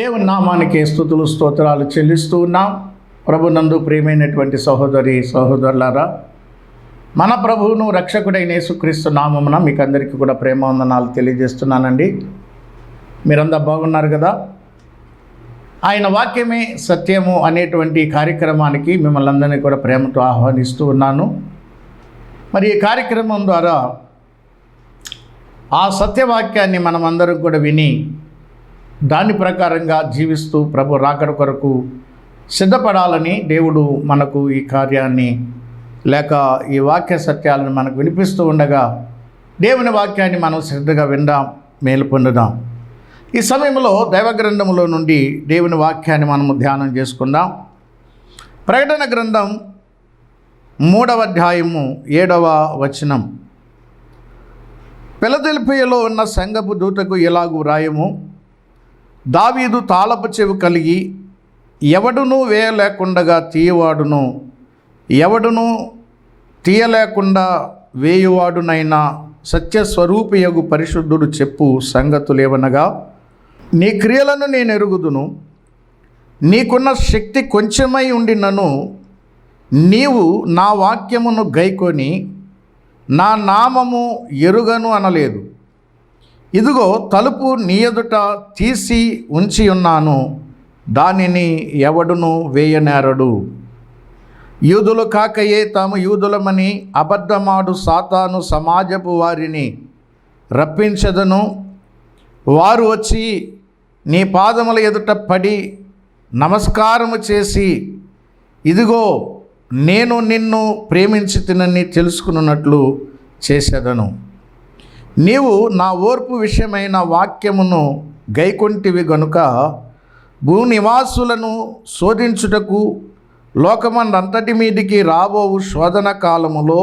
దేవుని నామానికి స్థుతులు స్తోత్రాలు చెల్లిస్తూ ఉన్నాం. ప్రభునందు ప్రియమైనటువంటి సహోదరి సహోదరులారా మన ప్రభువును రక్షకుడైన యేసుక్రీస్తు నామమున మీకు అందరికీ కూడా ప్రేమ వందనాలు తెలియజేస్తున్నానండి. మీరంతా బాగున్నారు కదా? ఆయన వాక్యమే సత్యము అనేటువంటి కార్యక్రమానికి మిమ్మల్ని అందరినీ కూడా ప్రేమతో ఆహ్వానిస్తూ ఉన్నాను. మరి ఈ కార్యక్రమం ద్వారా ఆ సత్యవాక్యాన్ని మనం అందరం కూడా విని దాని ప్రకారంగా జీవిస్తూ ప్రభు రాకడ కొరకు సిద్ధపడాలని దేవుడు మనకు ఈ కార్యాన్ని లేక ఈ వాక్య సత్యాలను మనకు వినిపిస్తూ ఉండగా దేవుని వాక్యాన్ని మనం శ్రద్ధగా విందాం మేలు పొందుదాం. ఈ సమయంలో దైవగ్రంథములో నుండి దేవుని వాక్యాన్ని మనము ధ్యానం చేసుకుందాం. ప్రకటన గ్రంథం మూడవ అధ్యాయము ఏడవ వచనం. పిలదెల్పియలో ఉన్న సంగపు దూతకు ఎలాగూ రాయము? దావీదు తాళపు చెవి కలిగి ఎవడును వేయలేకుండగా తీయవాడును. ఎవడును తీయలేకుండా వేయువాడునైనా సత్యస్వరూపియగు పరిశుద్ధుడు చెప్పు సంగతులేవనగా నీ క్రియలను నేను ఎరుగుదును. నీకున్న శక్తి కొంచెమై ఉండినను. నీవు నా వాక్యమును గైకొని నా నామము ఎరుగను అనలేదు. ఇదిగో తలుపు నీ ఎదుట తీసి ఉంచి ఉన్నాను దానిని ఎవడును వేయనేరడు. యూదులు కాకయే తాము యూదులమని అబద్ధమాడు సాతాను సమాజపు వారిని రప్పించదను. వారు వచ్చి నీ పాదముల ఎదుట పడి నమస్కారము చేసి ఇదిగో నేను నిన్ను ప్రేమించి తినని తెలుసుకున్నట్లు చేసేదను. నీవు నా ఓర్పు విషయమైన వాక్యమును గైకొంటివి గనుక భూనివాసులను శోధించుటకు లోకమందంతటి మీదికి రాబోవు శోధన కాలములో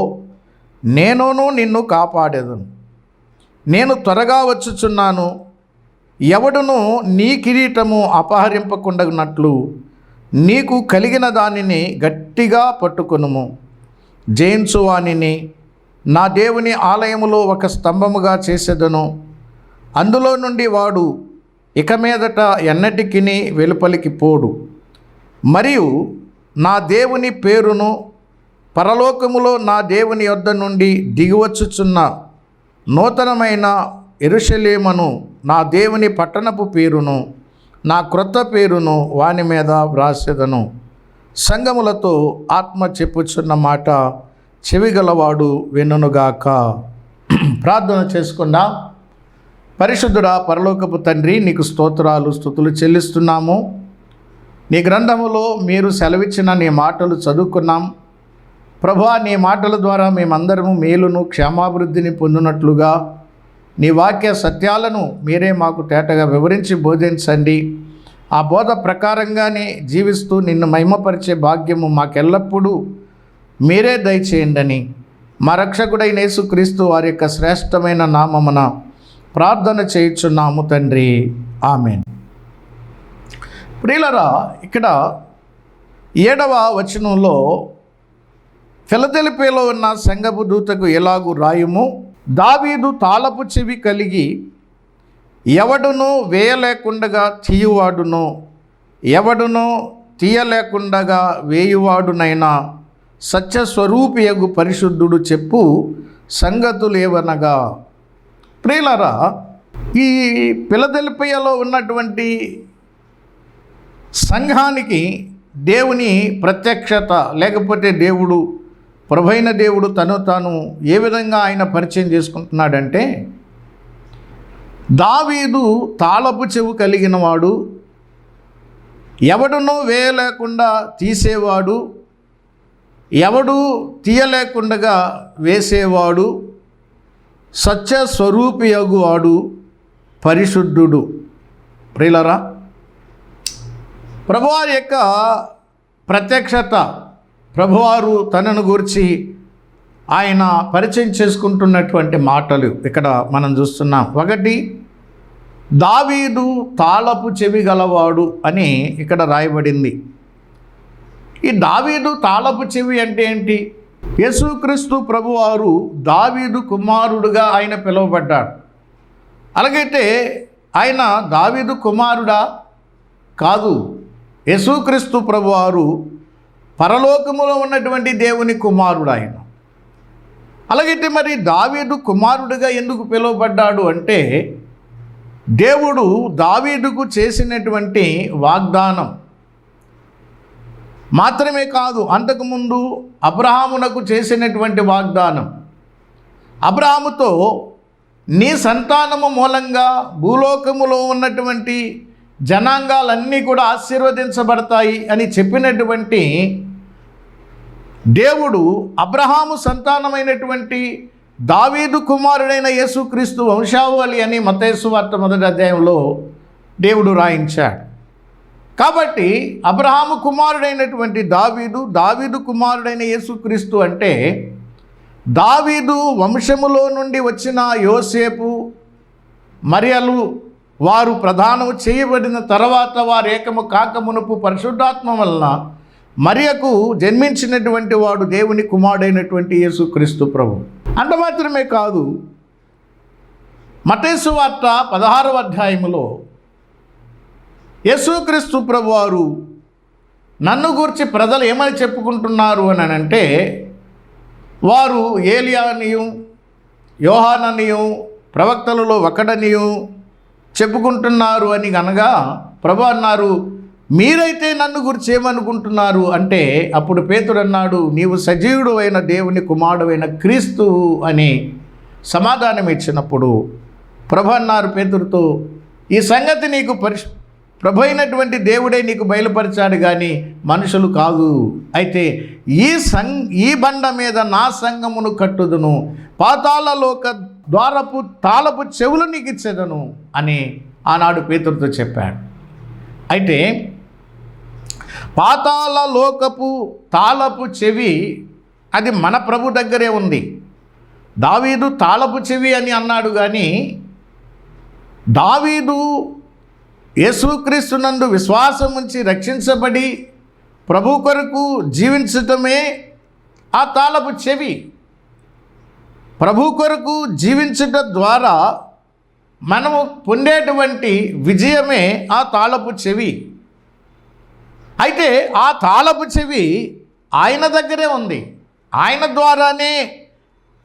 నేనును నిన్ను కాపాడేదను. నేను త్వరగా వచ్చుచున్నాను ఎవడును నీ కిరీటము అపహరింపకుండానట్లు నీకు కలిగిన దానిని గట్టిగా పట్టుకొనుము. జయించువానిని నా దేవుని ఆలయములో ఒక స్తంభముగా చేసేదను. అందులో నుండి వాడు ఇక మీదట ఎన్నటికిని వెలుపలికి పోడు. మరియు నా దేవుని పేరును పరలోకములో నా దేవుని యొద్ద నుండి దిగివచ్చుచున్న నూతనమైన ఎరుషలేమను నా దేవుని పట్టణపు పేరును నా క్రొత్త పేరును వాని మీద వ్రాసేదను. సంగములతో ఆత్మ చెప్పుచున్న మాట చెవిగలవాడు వినుగాక ప్రార్థన చేసుకున్నా పరిశుద్ధుడా పరలోకపు తండ్రి నీకు స్తోత్రాలు స్థుతులు చెల్లిస్తున్నాము. నీ గ్రంథములో మీరు సెలవిచ్చిన నీ మాటలు చదువుకున్నాం. ప్రభా నీ మాటల ద్వారా మేమందరము మేలును క్షేమాభివృద్ధిని పొందినట్లుగా నీ వాక్య సత్యాలను మీరే మాకు తేటగా వివరించి బోధించండి. ఆ బోధ ప్రకారంగానే జీవిస్తూ నిన్ను మహిమపరిచే భాగ్యము మాకెల్లప్పుడూ మీరే దయచేయండి మా రక్షకుడైన యేసుక్రీస్తు వారి యొక్క శ్రేష్టమైన నామమున ప్రార్థన చేయుచున్నాము తండ్రి. ఆమెన్. ప్రియులరా ఇక్కడ ఏడవ వచనంలో ఫిలదెలిపేలో ఉన్న సంగపు దూతకు ఎలాగూ రాయుము? దావీదు తాళపు చెవి కలిగి ఎవడును వేయలేకుండగా తీయువాడును? ఎవడును తీయలేకుండగా వేయువాడునైనా? సత్యస్వరూపియగు పరిశుద్ధుడు చెప్పు సంగతులేవనగా. ప్రియులరా ఈ పిలదెల్పియలో ఉన్నటువంటి సంఘానికి దేవుని ప్రత్యక్షత లేకపోతే దేవుడు ప్రభైన దేవుడు తను తాను ఏ విధంగా ఆయన పరిచయం చేసుకుంటున్నాడంటే దావీదు తాళపు చెవు కలిగినవాడు ఎవడనో ఎవడునో వేయలేకుండా తీసేవాడు ఎవడు తీయలేకుండగా వేసేవాడు సత్య స్వరూపియగువాడు పరిశుద్ధుడు. ప్రియులరా ప్రభువారి యొక్క ప్రత్యక్షత ప్రభువారు తనను గురించి ఆయన పరిచయం చేసుకుంటున్నటువంటి మాటలు ఇక్కడ మనం చూస్తున్నాం. ఒకటి దావీదు తాళపు చెవి గలవాడు అని ఇక్కడ రాయబడింది. ఈ దావీదు తాళపు చెవి అంటే ఏంటి? యేసుక్రీస్తు ప్రభువారు దావీదు కుమారుడుగా ఆయన పిలువబడ్డాడు. అలాగైతే ఆయన దావీదు కుమారుడా కాదు. యేసుక్రీస్తు ప్రభువారు పరలోకములో ఉన్నటువంటి దేవుని కుమారుడు ఆయన. అలాగైతే మరి దావీదు కుమారుడిగా ఎందుకు పిలువబడ్డాడు అంటే దేవుడు దావీదుకు చేసినటువంటి వాగ్దానం మాత్రమే కాదు అంతకుముందు అబ్రహామునకు చేసినటువంటి వాగ్దానం. అబ్రహాముతో నీ సంతానము మూలంగా భూలోకములో ఉన్నటువంటి జనాంగాలన్నీ కూడా ఆశీర్వదించబడతాయి అని చెప్పినటువంటి దేవుడు అబ్రహాము సంతానమైనటువంటి దావీదు కుమారుడైన యేసుక్రీస్తు వంశావళి అని మతేసు వార్త మొదటి అధ్యాయంలో దేవుడు రాయించాడు. కాబట్టి అబ్రహాము కుమారుడైనటువంటి దావీదు దావీదు కుమారుడైన యేసుక్రీస్తు అంటే దావీదు వంశములో నుండి వచ్చిన యోసేపు మరియలు వారు ప్రధానము చేయబడిన తర్వాత వారు ఏకము కాకమునుపు పరిశుద్ధాత్మ వలన మరియకు జన్మించినటువంటి వాడు దేవుని కుమారుడైనటువంటి యేసుక్రీస్తు ప్రభు. అంత మాత్రమే కాదు మతేసు వార్త పదహారవ అధ్యాయములో యేసుక్రీస్తు ప్రభు వారు నన్ను గురించి ప్రజలు ఏమని చెప్పుకుంటున్నారు అని అంటే వారు ఏలియానియు యోహాననియు ప్రవక్తలలో ఒకడనియు చెప్పుకుంటున్నారు అని అనగా ప్రభు అన్నారు మీరైతే నన్ను గురించి ఏమనుకుంటున్నారు? అంటే అప్పుడు పేతుడు అన్నాడు నీవు సజీవుడు అయిన దేవుని కుమారుడైన క్రీస్తు అని సమాధానం ఇచ్చినప్పుడు ప్రభు అన్నారు పేతుడితో ఈ సంగతి నీకు పరిష్ ప్రభు అయినటువంటి దేవుడే నీకు బయలుపరిచాడు కానీ మనుషులు కాదు. అయితే ఈ సం ఈ బండ మీద నా సంగమును కట్టుదును. పాతాళలోక ద్వారపు తాళపు చెవులు నీకు ఇచ్చేదను అని ఆనాడు పేతుడితో చెప్పాడు. అయితే పాతాల లోకపు తాళపు చెవి అది మన ప్రభు దగ్గరే ఉంది. దావీదు తాళపు చెవి అని అన్నాడు కానీ దావీదు యేసుక్రీస్తునందు విశ్వాసం ఉంచి రక్షించబడి ప్రభు కొరకు జీవించటమే ఆ తాళపు చెవి. ప్రభు కొరకు జీవించటం ద్వారా మనము పొందేటువంటి విజయమే ఆ తాళపు చెవి. అయితే ఆ తాళపు చెవి ఆయన దగ్గరే ఉంది. ఆయన ద్వారానే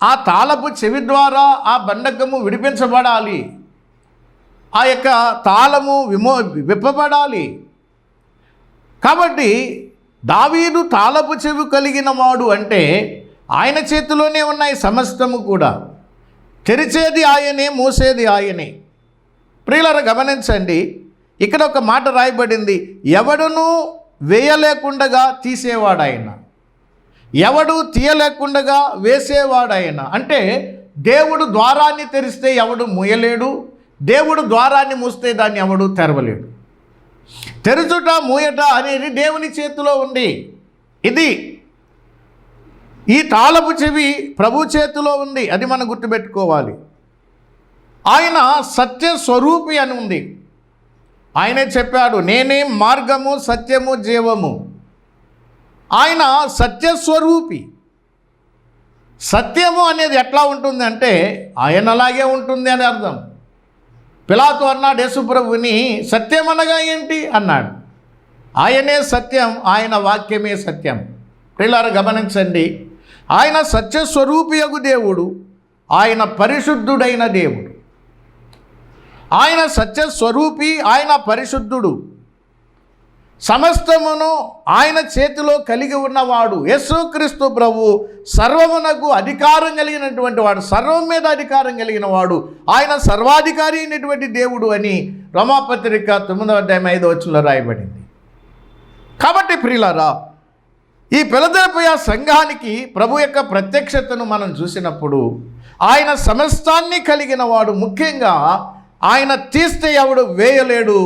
ఆ తాళపు చెవి ద్వారా ఆ బండకము విడిపించబడాలి. ఆ యొక్క తాళము విమో విప్పబడాలి. కాబట్టి దావీదు తాళపు చెవి కలిగిన వాడు అంటే ఆయన చేతిలోనే ఉన్నాయి సమస్తము కూడా. తెరిచేది ఆయనే మూసేది ఆయనే. ప్రియులర గమనించండి. ఇక్కడ ఒక మాట రాయబడింది. ఎవడును వేయలేకుండగా తీసేవాడాయన ఎవడు తీయలేకుండగా వేసేవాడాయన అంటే దేవుడు ద్వారాన్ని తెరిస్తే ఎవడు మూయలేడు. దేవుడు ద్వారాన్ని మూస్తే దాన్ని ఎవడు తెరవలేడు. తెరుచుట మూయట అనేది దేవుని చేతిలో ఉంది. ఇది ఈ తాళపు చెవి ప్రభు చేతిలో ఉంది అది మనం గుర్తుపెట్టుకోవాలి. ఆయన సత్య స్వరూపి అని ఉంది. ఆయనే చెప్పాడు నేనే మార్గము సత్యము జీవము. ఆయన సత్యస్వరూపి సత్యము అనేది ఎట్లా ఉంటుంది అంటే ఆయన అలాగే ఉంటుంది అని అర్థం. పిలాతు అన్నాడు యేసుప్రభుని సత్యం అనగా ఏంటి? అన్నాడు. ఆయనే సత్యం ఆయన వాక్యమే సత్యం. పిల్లలు గమనించండి ఆయన సత్యస్వరూపియగు దేవుడు ఆయన పరిశుద్ధుడైన దేవుడు. ఆయన సత్యస్వరూపి ఆయన పరిశుద్ధుడు. సమస్తమును ఆయన చేతిలో కలిగి ఉన్నవాడు యేసుక్రీస్తు ప్రభు సర్వమునకు అధికారం కలిగినటువంటి వాడు సర్వం మీద అధికారం కలిగిన వాడు. ఆయన సర్వాధికారి అయినటువంటి దేవుడు అని రమాపత్రిక తొమ్మిదవ అధ్యాయం ఐదో వచ్చంలో రాయబడింది. కాబట్టి ప్రియులారా ఈ పిలదెలపయ సంఘానికి ప్రభు యొక్క ప్రత్యక్షతను మనం చూసినప్పుడు ఆయన సమస్తాన్ని కలిగిన వాడు ముఖ్యంగా ఆయన తీస్తే ఎవడు వేయలేడు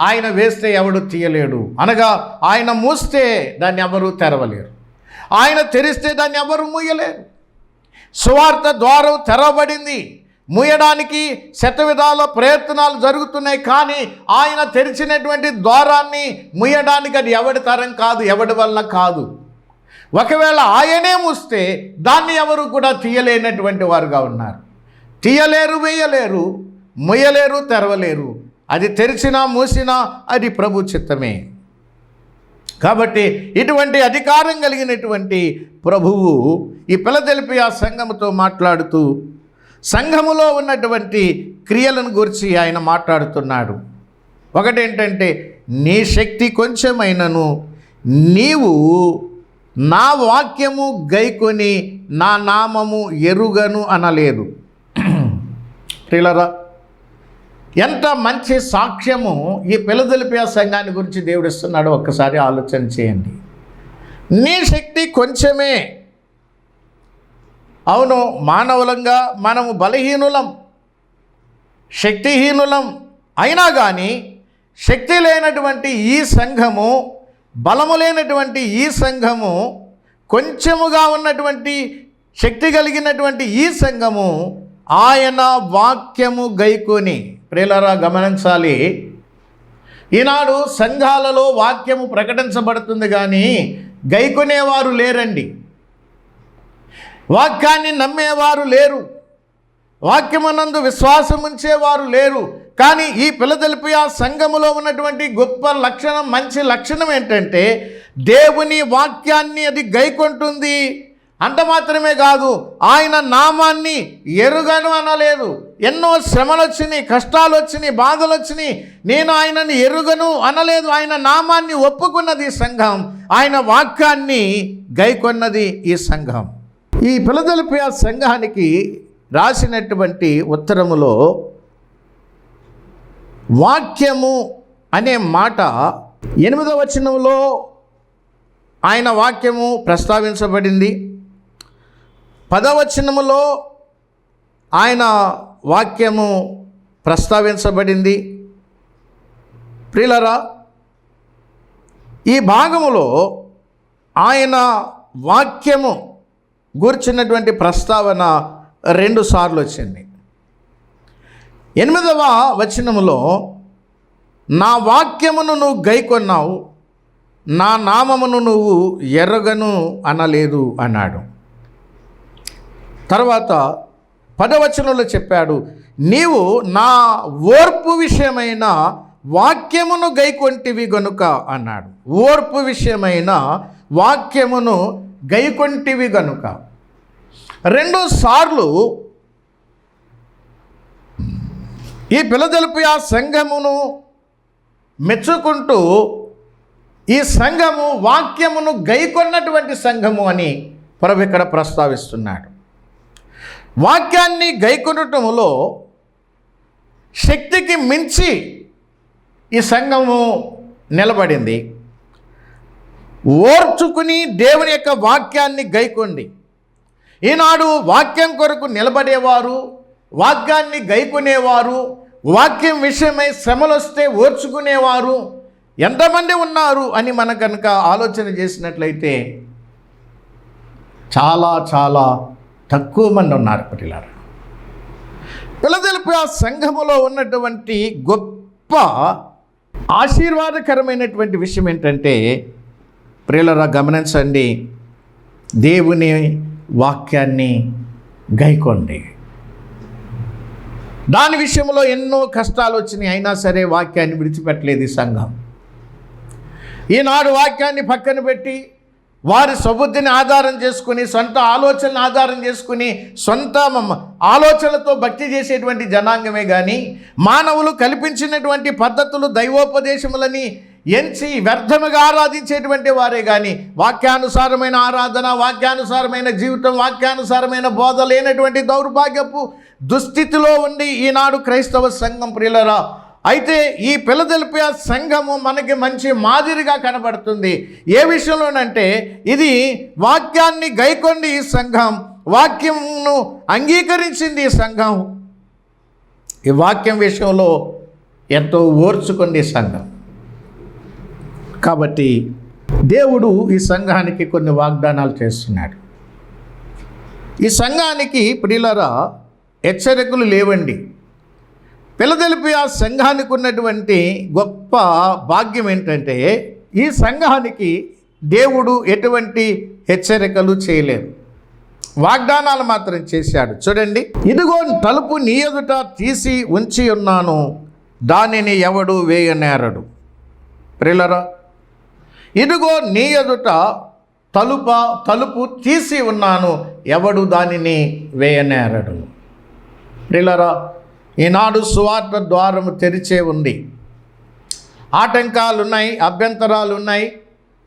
ఆయన వేస్తే ఎవడు తీయలేడు. అనగా ఆయన మూస్తే దాన్ని ఎవరు తెరవలేరు. ఆయన తెరిస్తే దాన్ని ఎవరు మూయలేరు. సువార్త ద్వారం తెరవబడింది. మూయడానికి శతవిధాల ప్రయత్నాలు జరుగుతున్నాయి కానీ ఆయన తెరిచినటువంటి ద్వారాన్ని మూయడానికి అది ఎవడి తరం కాదు ఎవడి వల్ల కాదు. ఒకవేళ ఆయనే మూస్తే దాన్ని ఎవరు కూడా తీయలేనటువంటి వారుగా ఉన్నారు. తీయలేరు వేయలేరు ముయ్యలేరు తెరవలేరు. అది తెరిచినా మూసినా అది ప్రభు చిత్తమే. కాబట్టి ఇటువంటి అధికారం కలిగినటువంటి ప్రభువు ఈ పిలదెలిపి ఆ సంఘముతో మాట్లాడుతూ సంఘములో ఉన్నటువంటి క్రియలను గురించి ఆయన మాట్లాడుతున్నాడు. ఒకటేంటంటే నీ శక్తి కొంచెమైనను నీవు నా వాక్యము గైకొని నా నామము ఎరుగను అనలేదు. ప్రిలరా ఎంత మంచి సాక్ష్యము ఈ పిల్లదలిపే సంఘాన్ని గురించి దేవుడు ఇస్తున్నాడో ఒక్కసారి ఆలోచన చేయండి. నీ శక్తి కొంచెమే. అవును మానవులంగా మనము బలహీనులం శక్తిహీనులం అయినా కానీ శక్తి లేనటువంటి ఈ సంఘము బలము లేనటువంటి ఈ సంఘము కొంచెముగా ఉన్నటువంటి శక్తి కలిగినటువంటి ఈ సంఘము ఆయన వాక్యము గైకొని ప్రియులరా గమనించాలి. ఈనాడు సంఘాలలో వాక్యము ప్రకటించబడుతుంది కానీ గైకొనేవారు లేరండి. వాక్యాన్ని నమ్మేవారు లేరు. వాక్యమునందు విశ్వాసం ఉంచేవారు లేరు. కానీ ఈ పిల్లదలిపి ఆ సంఘములో ఉన్నటువంటి గొప్ప లక్షణం మంచి లక్షణం ఏంటంటే దేవుని వాక్యాన్ని అది గైకొంటుంది. అంత మాత్రమే కాదు ఆయన నామాన్ని ఎరుగను అనలేదు. ఎన్నో శ్రమలు వచ్చినాయి కష్టాలు వచ్చినాయి బాధలు వచ్చినాయి నేను ఆయనని ఎరుగను అనలేదు. ఆయన నామాన్ని ఒప్పుకున్నది ఈ సంఘం. ఆయన వాక్యాన్ని గైకొన్నది ఈ సంఘం. ఈ పిల్లదలిపి ఆ సంఘానికి రాసినటువంటి ఉత్తరములో వాక్యము అనే మాట ఎనిమిదవ వచనంలో ఆయన వాక్యము ప్రస్తావించబడింది. పదవచనములో ఆయన వాక్యము ప్రస్తావించబడింది. ప్రిలరా ఈ భాగములో ఆయన వాక్యము గూర్చినటువంటి ప్రస్తావన రెండు సార్లు వచ్చింది. ఎనిమిదవ వచనములో నా వాక్యమును నువ్వు గైకొన్నావు నా నామమును నువ్వు ఎర్రగను అనలేదు అన్నాడు. తర్వాత పదవచనంలో చెప్పాడు నీవు నా ఓర్పు విషయమైన వాక్యమును గైకొంటివి గనుక అన్నాడు. ఓర్పు విషయమైన వాక్యమును గైకొంటివి గనుక. రెండోసార్లు ఈ పిలదెలుపు ఆ సంఘమును మెచ్చుకుంటూ ఈ సంఘము వాక్యమును గైకొన్నటువంటి సంఘము అని ప్రభు ఇక్కడ ప్రస్తావిస్తున్నాడు. వాక్యాన్ని గైకొనటంలో శక్తికి మించి ఈ సంఘము నిలబడింది. ఓర్చుకుని దేవుని యొక్క వాక్యాన్ని గైకొండి. ఈనాడు వాక్యం కొరకు నిలబడేవారు వాక్యాన్ని గైకొనేవారు వాక్యం విషయమై శ్రమలు వస్తే ఓర్చుకునేవారు ఎంతమంది ఉన్నారు అని మన కనుక ఆలోచన చేసినట్లయితే చాలా చాలా తక్కువ మంది ఉన్నారు పిల్లలు పిల్లదలుపు ఆ సంఘములో ఉన్నటువంటి గొప్ప ఆశీర్వాదకరమైనటువంటి విషయం ఏంటంటే ప్రియులరా గమనించండి దేవుని వాక్యాన్ని గైకోండి. దాని విషయంలో ఎన్నో కష్టాలు వచ్చినాయి అయినా సరే వాక్యాన్ని విడిచిపెట్టలేదు ఈ సంఘం. ఈనాడు వాక్యాన్ని పక్కన పెట్టి వారి సబుద్ధిని ఆధారం చేసుకుని సొంత ఆలోచనను ఆధారం చేసుకుని సొంత మ- ఆలోచనలతో భక్తి చేసేటువంటి జనాంగమే కానీ మానవులు కల్పించినటువంటి పద్ధతులు దైవోపదేశములని ఎంచి వ్యర్థముగా ఆరాధించేటువంటి వారే కానీ వాక్యానుసారమైన ఆరాధన వాక్యానుసారమైన జీవితం వాక్యానుసారమైన బోధ లేనటువంటి దౌర్భాగ్యపు దుస్థితిలో ఉండి ఈనాడు క్రైస్తవ సంఘం ప్రియులరా అయితే ఈ పిల్లదలిపే సంఘము మనకి మంచి మాదిరిగా కనబడుతుంది. ఏ విషయంలోనంటే ఇది వాక్యాన్ని గైకొంది ఈ సంఘం వాక్యంను అంగీకరించింది ఈ సంఘం. ఈ వాక్యం విషయంలో ఎంతో ఓర్చుకుంది సంఘం. కాబట్టి దేవుడు ఈ సంఘానికి కొన్ని వాగ్దానాలు చేస్తున్నాడు. ఈ సంఘానికి ప్రియులరా హెచ్చరికలు లేవండి. పిల్లదలిపి ఆ సంఘానికి ఉన్నటువంటి గొప్ప భాగ్యం ఏంటంటే ఈ సంఘానికి దేవుడు ఎటువంటి హెచ్చరికలు చేయలేదు. వాగ్దానాలు మాత్రం చేశాడు. చూడండి ఇదిగో తలుపు నీ ఎదుట తీసి ఉంచి ఉన్నాను దానిని ఎవడు వేయనేరడు. ప్రిలరా ఇదిగో నీ ఎదుట తలుప తలుపు తీసి ఉన్నాను ఎవడు దానిని వేయనేరడు. ప్రిలరా ఈనాడు సువార్త ద్వారము తెరిచే ఉంది. ఆటంకాలు ఉన్నాయి అభ్యంతరాలు ఉన్నాయి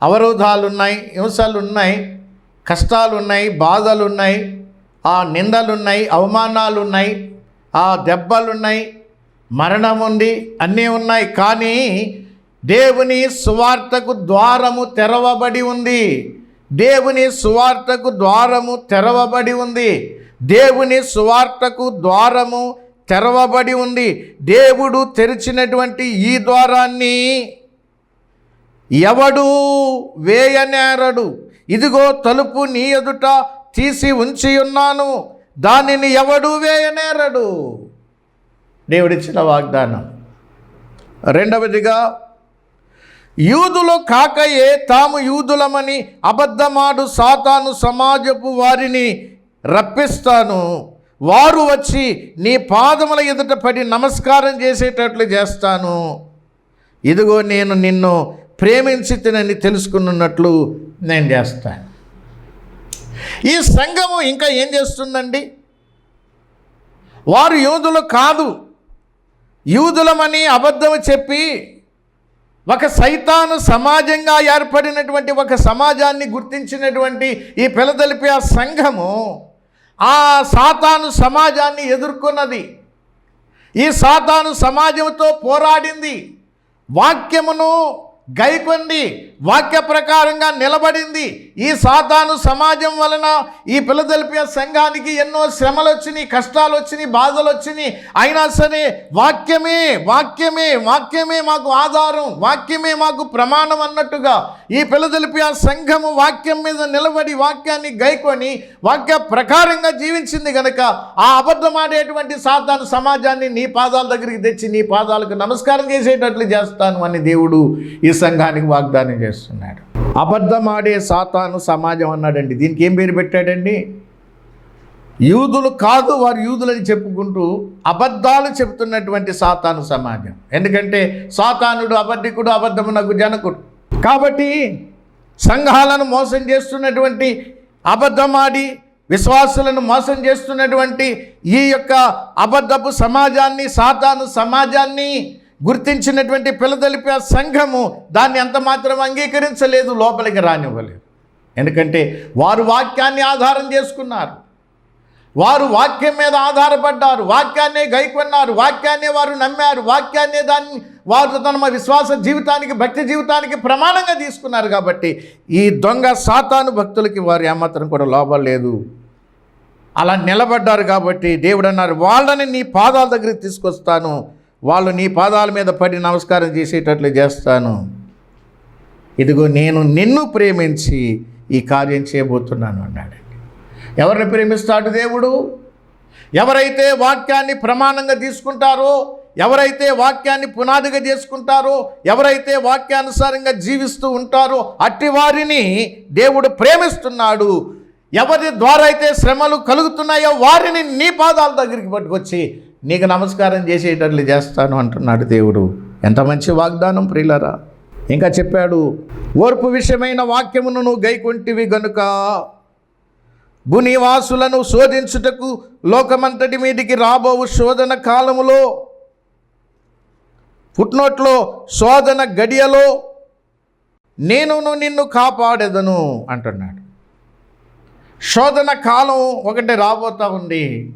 అవరోధాలు ఉన్నాయి హింసలు ఉన్నాయి కష్టాలు ఉన్నాయి బాధలు ఉన్నాయి ఆ నిందలున్నాయి అవమానాలు ఉన్నాయి ఆ దెబ్బలున్నాయి మరణం ఉంది అన్నీ ఉన్నాయి. కానీ దేవుని సువార్తకు ద్వారము తెరవబడి ఉంది. దేవుని సువార్తకు ద్వారము తెరవబడి ఉంది. దేవుని సువార్తకు ద్వారము తెరవబడి ఉంది. దేవుడు తెరిచినటువంటి ఈ ద్వారాన్ని ఎవడు వేయనేరడు. ఇదిగో తలుపు నీ ఎదుట తీసి ఉంచి ఉన్నాను. దానిని ఎవడు వేయనేరడు. దేవుడిచ్చిన వాగ్దానం. రెండవదిగా యూదులు కాకయే తాము యూదులమని అబద్ధమాడు సాతాను సమాజపు వారిని రప్పిస్తాను. వారు వచ్చి నీ పాదముల ఎదుట పడి నమస్కారం చేసేటట్లు చేస్తాను. ఇదిగో నేను నిన్ను ప్రేమించి తినని తెలుసుకున్నట్లు నేను చేస్తాను. ఈ సంఘము ఇంకా ఏం చేస్తుందండి? వారు యూదులు కాదు. యూదులమని అబద్ధం చెప్పి ఒక సైతాను సమాజంగా ఏర్పడినటువంటి ఒక సమాజాన్ని గుర్తించినటువంటి ఈ పిలదలిపి ఆ సంఘము ఆ సాతాను సమాజాన్ని ఎదుర్కొన్నది. ఈ సాతాను సమాజంతో పోరాడింది. వాక్యమును గైకొంది వాక్య ప్రకారంగా నిలబడింది. ఈ సాతాను సమాజం వలన ఈ పిల్లదలిపియ సంఘానికి ఎన్నో శ్రమలు వచ్చినాయి కష్టాలు వచ్చినాయి బాధలు వచ్చినాయి అయినా సరే వాక్యమే వాక్యమే వాక్యమే మాకు ఆధారం వాక్యమే మాకు ప్రమాణం అన్నట్టుగా ఈ పిల్లదలిపియ సంఘము వాక్యం మీద నిలబడి వాక్యాన్ని గైకొని వాక్య ప్రకారంగా జీవించింది గనక ఆ అబద్ధమాడేటువంటి సాతాను సమాజాన్ని నీ పాదాల దగ్గరికి తెచ్చి నీ పాదాలకు నమస్కారం చేసేటట్లు చేస్తాను అని దేవుడు ఈ సంఘానికి వాగ్దానం చేస్తున్నాడు. అబద్ధమాడే సాతాను సమాజం అన్నాడండి. దీనికి ఏం పేరు పెట్టాడండి? యూదులు కాదు వారు యూదులని చెప్పుకుంటూ అబద్ధాలు చెబుతున్నటువంటి సాతాను సమాజం. ఎందుకంటే సాతానుడు అబద్ధికుడు అబద్ధమునకు జనకుడు. కాబట్టి సంఘాలను మోసం చేస్తున్నటువంటి అబద్ధమాడి విశ్వాసులను మోసం చేస్తున్నటువంటి ఈ యొక్క అబద్ధపు సమాజాన్ని సాతాను సమాజాన్ని గుర్తించినటువంటి పిల్లదలిపే సంఘము దాన్ని ఎంత మాత్రం అంగీకరించలేదు లోపలికి రానివ్వలేదు. ఎందుకంటే వారు వాక్యాన్ని ఆధారం చేసుకున్నారు. వారు వాక్యం మీద ఆధారపడ్డారు వాక్యాన్నే గైకొన్నారు వాక్యాన్నే వారు నమ్మారు వాక్యాన్నే దాన్ని వారు తమ విశ్వాస జీవితానికి భక్తి జీవితానికి ప్రమాణంగా తీసుకున్నారు కాబట్టి ఈ దొంగ సాతాను భక్తులకి వారు ఏమాత్రం కూడా లోపం లేదు. అలా నిలబడ్డారు కాబట్టి దేవుడు అన్నారు వాళ్ళని నీ పాదాల దగ్గరికి తీసుకొస్తాను. వాళ్ళు నీ పాదాల మీద పడి నమస్కారం చేసేటట్లు చేస్తాను. ఇదిగో నేను నిన్ను ప్రేమించి ఈ కార్యం చేయబోతున్నాను అన్నాడు. ఎవరిని ప్రేమిస్తాడు దేవుడు? ఎవరైతే వాక్యాన్ని ప్రమాణంగా తీసుకుంటారో ఎవరైతే వాక్యాన్ని పునాదిగా చేసుకుంటారో ఎవరైతే వాక్యానుసారంగా జీవిస్తూ ఉంటారో అట్టి వారిని దేవుడు ప్రేమిస్తున్నాడు. ఎవరి ద్వారా అయితే శ్రమలు కలుగుతున్నాయో వారిని నీ పాదాల దగ్గరికి పట్టుకొచ్చి నీకు నమస్కారం చేసేటట్లు చేస్తాను అంటున్నాడు దేవుడు. ఎంత మంచి వాగ్దానం ప్రియులరా. ఇంకా చెప్పాడు ఓర్పు విషయమైన వాక్యమును నువ్వు గైకొంటివి గనుక భూనివాసులను శోధించుటకు లోకమంతటి మీదికి రాబోవు శోధన కాలములో పుట్నోట్లో శోధన గడియలో నేనును నిన్ను కాపాడేదను అంటున్నాడు. శోధన కాలం ఒకటి రాబోతా ఉంది.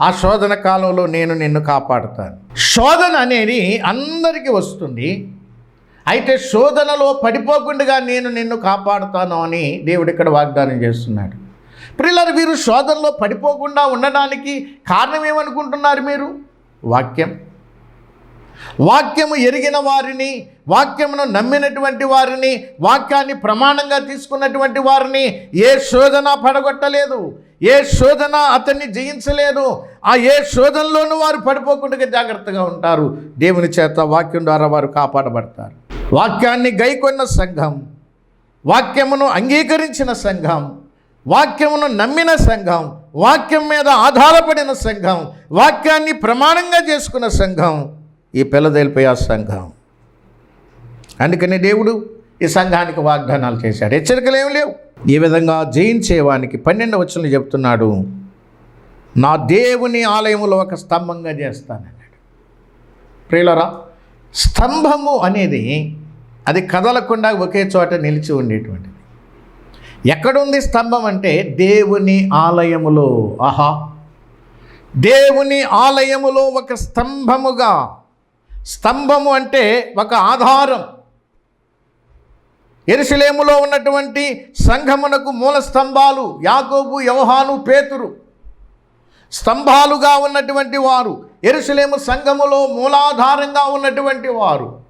ఆ శోధన కాలంలో నేను నిన్ను కాపాడుతాను. శోధన అనేది అందరికీ వస్తుంది. అయితే శోధనలో పడిపోకుండా నేను నిన్ను కాపాడుతాను అని దేవుడు ఇక్కడ వాగ్దానం చేస్తున్నాడు. పిల్లలు వీరు శోధనలో పడిపోకుండా ఉండడానికి కారణం ఏమనుకుంటున్నారు మీరు? వాక్యం. వాక్యము ఎరిగిన వారిని వాక్యమును నమ్మినటువంటి వారిని వాక్యాన్ని ప్రమాణంగా తీసుకున్నటువంటి వారిని ఏ శోధన పడగొట్టలేదు ఏ శోధన అతన్ని జయించలేదు ఆ ఏ శోధనలోనూ వారు పడిపోకుండా జాగ్రత్తగా ఉంటారు. దేవుని చేత వాక్యం ద్వారా వారు కాపాడబడతారు. వాక్యాన్ని గైకొన్న సంఘం వాక్యమును అంగీకరించిన సంఘం వాక్యమును నమ్మిన సంఘం వాక్యం మీద ఆధారపడిన సంఘం వాక్యాన్ని ప్రమాణంగా చేసుకున్న సంఘం ఈ పిల్లదేలిపోయా సంఘం. అందుకని దేవుడు ఈ సంఘానికి వాగ్దానాలు చేశాడు. హెచ్చరికలు ఏమి లేవు. ఈ విధంగా జయించేవానికి పన్నెండు వచనలు చెప్తున్నాడు. నా దేవుని ఆలయములో ఒక స్తంభంగా చేస్తానన్నాడు. ప్రియులరా స్తంభము అనేది అది కదలకుండా ఒకే చోట నిలిచి ఉండేటువంటిది. ఎక్కడుంది స్తంభం అంటే దేవుని ఆలయములో. ఆహా! దేవుని ఆలయములో ఒక స్తంభముగా. స్తంభము అంటే ఒక ఆధారం. ఎరుసలేములో ఉన్నటువంటి సంఘమునకు మూల స్తంభాలు యాకోబు యవహాను పేతురు స్తంభాలుగా ఉన్నటువంటి వారు. ఎరుసలేము సంఘములో మూలాధారంగా ఉన్నటువంటి వారు.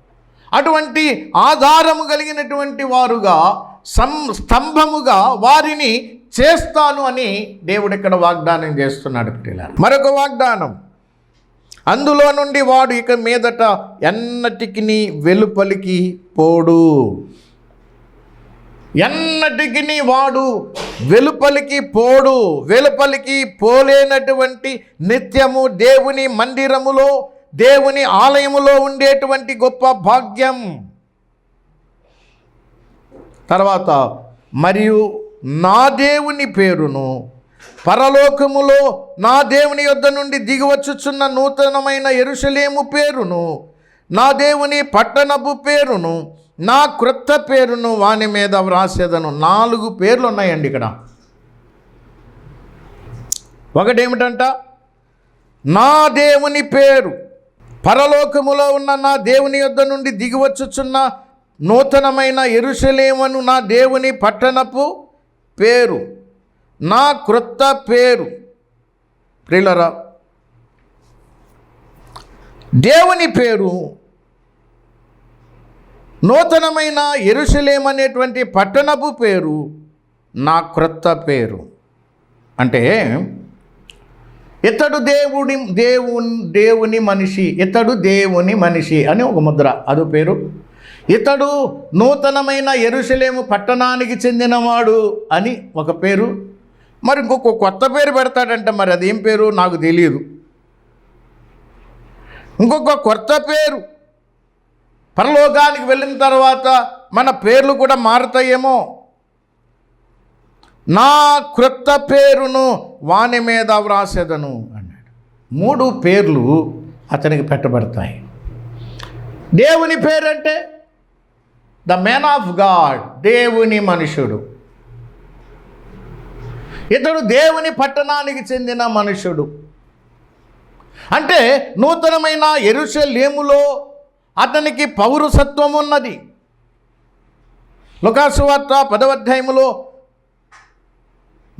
అటువంటి ఆధారము కలిగినటువంటి వారుగా సం స్తంభముగా వారిని చేస్తాను అని దేవుడు ఇక్కడ వాగ్దానం చేస్తున్నాడు పిల్లలు మరొక వాగ్దానం. అందులో నుండి వాడు ఇక మీదట ఎన్నటికి వెలుపలికి పోడు. ఎన్నటికి వాడు వెలుపలికి పోడు వెలుపలికి పోలేనటువంటి నిత్యము దేవుని మందిరములో దేవుని ఆలయములో ఉండేటువంటి గొప్ప భాగ్యం. తర్వాత మరియు నా దేవుని పేరును పరలోకములో నా దేవుని యొద్ద నుండి దిగివచ్చుచున్న నూతనమైన ఎరుషలేము పేరును నా దేవుని పట్టణపు పేరును నా క్రొత్త పేరును వాని మీద వ్రాసేదను. నాలుగు పేర్లు ఉన్నాయండి ఇక్కడ. ఒకటేమిటంట? నా దేవుని పేరు. పరలోకములో ఉన్న నా దేవుని యొద్ద నుండి దిగివచ్చుచున్న నూతనమైన ఎరుసలేమను నా దేవుని పట్టణపు పేరు. నా క్రొత్త పేరు. ప్రిలరా దేవుని పేరు నూతనమైన ఎరుసలేం అనేటువంటి పట్టణపు పేరు నా క్రొత్త పేరు. అంటే ఇతడు దేవుడి దేవుని దేవుని మనిషి ఇతడు దేవుని మనిషి అని ఒక ముద్ర. అదో పేరు. ఇతడు నూతనమైన ఎరుసలేము పట్టణానికి చెందినవాడు అని ఒక పేరు. మరి ఇంకొక కొత్త పేరు పెడతాడంటే మరి అదేం పేరు? నాకు తెలియదు ఇంకొక కొత్త పేరు. పరలోకానికి వెళ్ళిన తర్వాత మన పేర్లు కూడా మారుతాయేమో. నా క్రొత్త పేరును వాణి మీద వ్రాసేదను అన్నాడు. మూడు పేర్లు అతనికి పెట్టబడతాయి. దేవుని పేరంటే ద మ్యాన్ ఆఫ్ గాడ్ దేవుని మనుషుడు. ఇతడు దేవుని పట్టణానికి చెందిన మనుషుడు. అంటే నూతనమైన ఎరుషలేములో అతనికి పౌరసత్వం ఉన్నది లుకాసువార్త పదవధ్యాయములో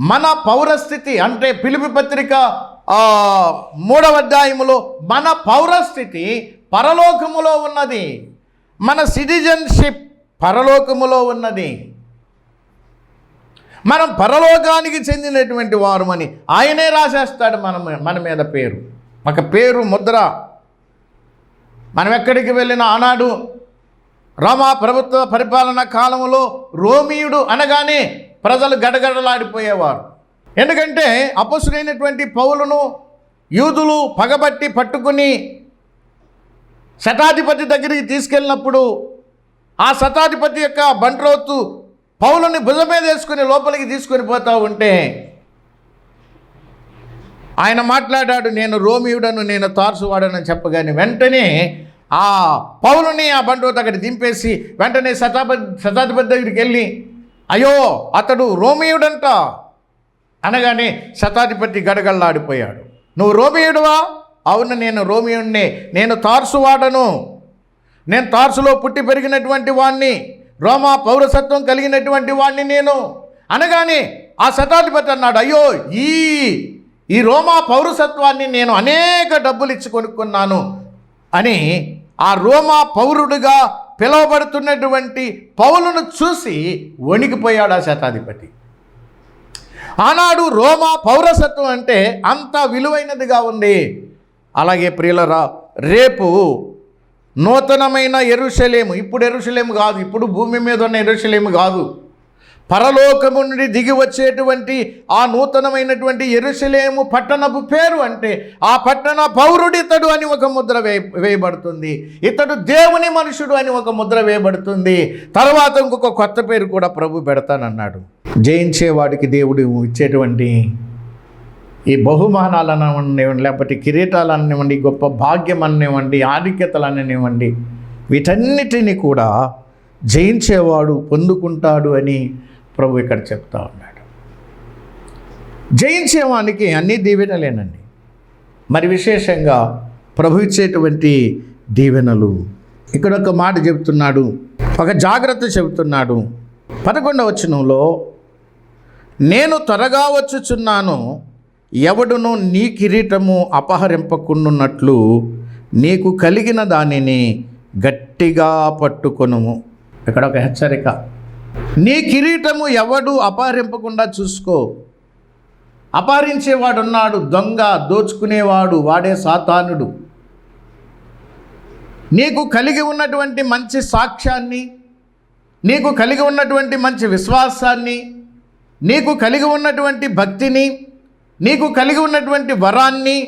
మన పౌరస్థితి అంటే పిలుపు పత్రిక మూడవ అధ్యాయములో మన పౌరస్థితి పరలోకములో ఉన్నది. మన సిటిజన్షిప్ పరలోకములో ఉన్నది. మనం పరలోకానికి చెందినటువంటి వారమని ఆయనే రాసేస్తాడు మన మన మీద పేరు. ఒక పేరు ముద్ర. మనం ఎక్కడికి వెళ్ళిన ఆనాడు రోమా ప్రభుత్వ పరిపాలన కాలంలో రోమియుడు అనగానే ప్రజలు గడగడలాడిపోయేవారు. ఎందుకంటే అపసుడైనటువంటి పౌలను యూదులు పగబట్టి పట్టుకుని శతాధిపతి దగ్గరికి తీసుకెళ్ళినప్పుడు ఆ శతాధిపతి యొక్క బంట్రోత్తు పౌలుని భుజం మీద వేసుకుని లోపలికి తీసుకొని పోతూ ఉంటే ఆయన మాట్లాడాడు నేను రోమియుడను నేను తార్సువాడనని చెప్పగానే వెంటనే ఆ పౌలుని ఆ బండో అక్కడ దింపేసి వెంటనే శతాబ శతాధిపతి దగ్గరికి వెళ్ళి అయ్యో అతడు రోమియుడంట. అనగానే శతాధిపతి గడగడలాడిపోయాడు నువ్వు రోమియుడువా? అవును నేను రోమియుడిని నేను తార్సువాడను. నేను తార్సులో పుట్టి పెరిగినటువంటి వాణ్ణి రోమా పౌరసత్వం కలిగినటువంటి వాణ్ణి నేను. అనగానే ఆ శతాధిపతి అన్నాడు అయ్యో ఈ ఈ రోమా పౌరసత్వాన్ని నేను అనేక డబ్బులు ఇచ్చి కొనుక్కున్నాను అని ఆ రోమా పౌరుడుగా పిలువబడుతున్నటువంటి పౌలును చూసి వణికిపోయాడు ఆ శతాధిపతి. ఆనాడు రోమా పౌరసత్వం అంటే అంత విలువైనదిగా ఉంది. అలాగే ప్రియులరా రేపు నూతనమైన ఎరుషలేము ఇప్పుడు ఎరుషలేము కాదు ఇప్పుడు భూమి మీద ఉన్న ఎరుషలేము కాదు. పరలోకము నుండి దిగి వచ్చేటువంటి ఆ నూతనమైనటువంటి ఎరుసలేము పట్టణపు పేరు అంటే ఆ పట్టణ పౌరుడు ఇతడు అని ఒక ముద్ర వే వేయబడుతుంది. ఇతడు దేవుని మనుషుడు అని ఒక ముద్ర వేయబడుతుంది. తర్వాత ఇంకొక కొత్త పేరు కూడా ప్రభు పెడతానన్నాడు. జయించేవాడికి దేవుడు ఇచ్చేటువంటి ఈ బహుమానాలు అనివ్వండి లేకపోతే కిరీటాలు అనివ్వండి గొప్ప భాగ్యం అనివ్వండి ఆధిక్యతలు అనివ్వండి వీటన్నిటిని కూడా జయించేవాడు పొందుకుంటాడు అని ప్రభు ఇక్కడ చెప్తా ఉన్నాడు. జయించేవానికి అన్ని దీవెనలేనండి. మరి విశేషంగా ప్రభు ఇచ్చేటువంటి దీవెనలు. ఇక్కడ ఒక మాట చెబుతున్నాడు ఒక జాగ్రత్త చెబుతున్నాడు. పదకొండవ వచనంలో నేను త్వరగా వచ్చుచున్నాను ఎవడును నీ కిరీటము అపహరింపకుండున్నట్లు నీకు కలిగిన దానిని గట్టిగా పట్టుకొనుము. ఇక్కడ ఒక హెచ్చరిక. నీ కిరీటము ఎవడు అపహరింపకుండా చూసుకో. అపహరించేవాడున్నాడు దొంగ దోచుకునేవాడు వాడే సాతానుడు. నీకు కలిగి ఉన్నటువంటి మంచి సాక్ష్యాన్ని నీకు కలిగి ఉన్నటువంటి మంచి విశ్వాసాన్ని నీకు కలిగి ఉన్నటువంటి భక్తిని నీకు కలిగి ఉన్నటువంటి వరాన్ని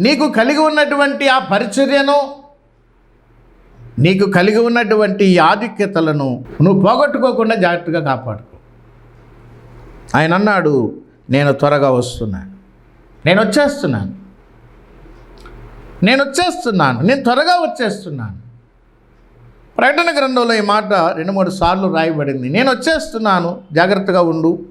నీకు కలిగి ఉన్నటువంటి ఆ పరిచర్యను నీకు కలిగి ఉన్నటువంటి ఈ ఆధిక్యతలను నువ్వు పోగొట్టుకోకుండా జాగ్రత్తగా కాపాడుకో. ఆయన అన్నాడు నేను త్వరగా వస్తున్నాను. నేను వచ్చేస్తున్నాను. నేను వచ్చేస్తున్నాను. నేను త్వరగా వచ్చేస్తున్నాను. ప్రకటన గ్రంథంలో ఈ మాట రెండు మూడు సార్లు రాయబడింది. నేను వచ్చేస్తున్నాను. జాగ్రత్తగా ఉండు.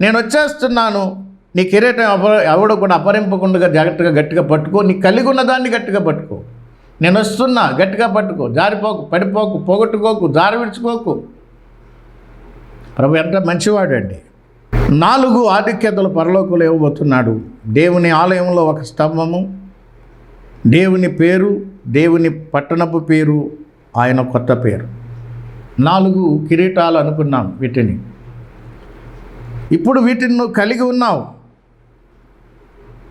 నేను వచ్చేస్తున్నాను. నీ కిరీటం అప ఎవడో కూడా అపరింపకుండా జాగ్రత్తగా గట్టిగా పట్టుకో. నీ కలిగి ఉన్న దాన్ని గట్టిగా పట్టుకో. నేను వస్తున్నా గట్టిగా పట్టుకో జారిపోకు పడిపోకు పోగొట్టుకోకు జారి విడుచుకోకు ప్రభు ఎంత మంచివాడండి. నాలుగు ఆధిక్యతలు పరలోకులు ఇవ్వబోతున్నాడు. దేవుని ఆలయంలో ఒక స్తంభము దేవుని పేరు దేవుని పట్టణపు పేరు ఆయన కొత్త పేరు. నాలుగు కిరీటాలు అనుకున్నాం వీటిని. ఇప్పుడు వీటిని నువ్వు కలిగి ఉన్నావు.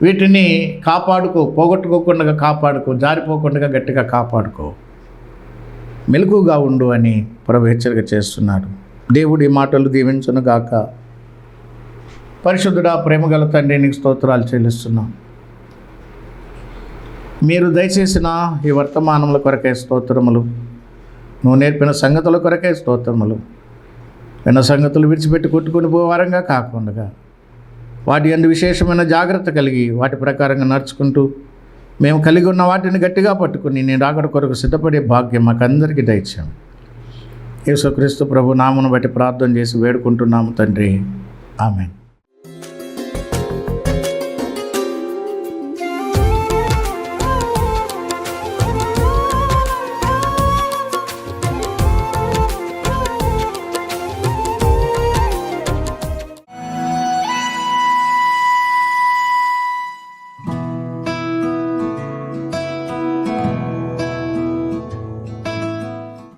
వీటిని కాపాడుకో పోగొట్టుకోకుండా కాపాడుకో జారిపోకుండా గట్టిగా కాపాడుకో. మెలకుగా ఉండు అని ప్రభు హెచ్చరిక చేస్తున్నారు దేవుడి మాటలు దీవించును గాక. పరిశుద్ధుడా ప్రేమగల తండ్రి నీకు స్తోత్రాలు చెల్లిస్తున్నాం. మీరు దయచేసిన ఈ వర్తమానముల కొరకే స్తోత్రములు నువ్వు నేర్పిన సంగతుల కొరకే స్తోత్రములు విన్న సంగతులు విడిచిపెట్టి కొట్టుకుని పోవారంగా కాకుండా వాటి ఎందు విశేషమైన జాగ్రత్త కలిగి వాటి ప్రకారంగా నడుచుకుంటూ మేము కలిగి ఉన్న వాటిని గట్టిగా పట్టుకుని నేను రాకడ కొరకు సిద్ధపడే భాగ్యం మాకు అందరికీ దయచాం యేసుక్రీస్తు ప్రభు నామును బట్టి ప్రార్థన చేసి వేడుకుంటున్నాము తండ్రి. ఆమె